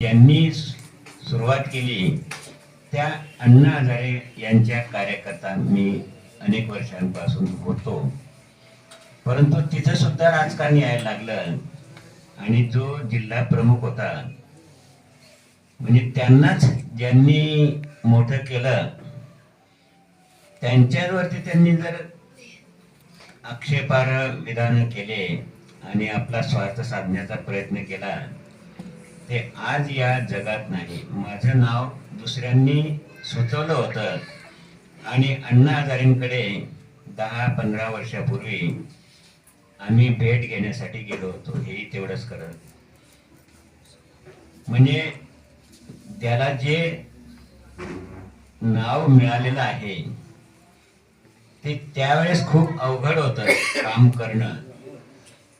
ज्यांनी सुरुवात केली. त्या अण्णा हजारे यांच्या कार्यकर्ता मी अनेक वर्षांपासून होतो. परंतु तिथं सुद्धा राजकारण यायला लागलं आणि जो जिल्हा प्रमुख होता म्हणजे त्यांनाच ज्यांनी मोठं केलं त्यांच्यावरती त्यांनी जर आक्षेपार विधान केले आणि आपला स्वार्थ साधण्याचा प्रयत्न केला ते आज या जगात नाही. माझं नाव दुसऱ्यांनी सुचवलं होतं. आणि अण्णा हजारेंकडे दहा पंधरा वर्षापूर्वी आम्ही भेट घेण्यासाठी गेलो होतो. हेही तेवढंच करत म्हणजे त्याला जे नाव मिळालेलं आहे ते त्यावेळेस खूप अवघड होतं काम करणं.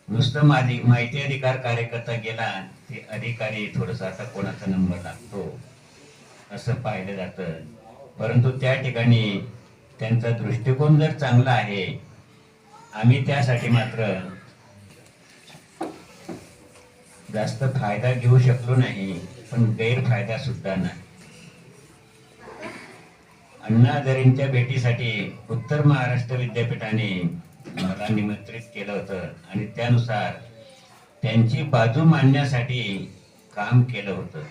नुसतं माझी माहिती अधिकार कार्यकर्ता गेला ते अधिकारी थोडस आता कोणाचा नंबर लागतो असं पाहिलं जातं. परंतु त्या ठिकाणी त्यांचा दृष्टिकोन जर चांगला आहे आम्ही त्यासाठी मात्र जास्त फायदा घेऊ शकलो नाही पण गैरफायदा सुद्धा नाही. अण्णा हजारेंच्या भेटीसाठी उत्तर महाराष्ट्र विद्यापीठाने मला निमंत्रित केलं होतं. आणि त्यानुसार त्यांची बाजू मांडण्यासाठी काम केलं होतं.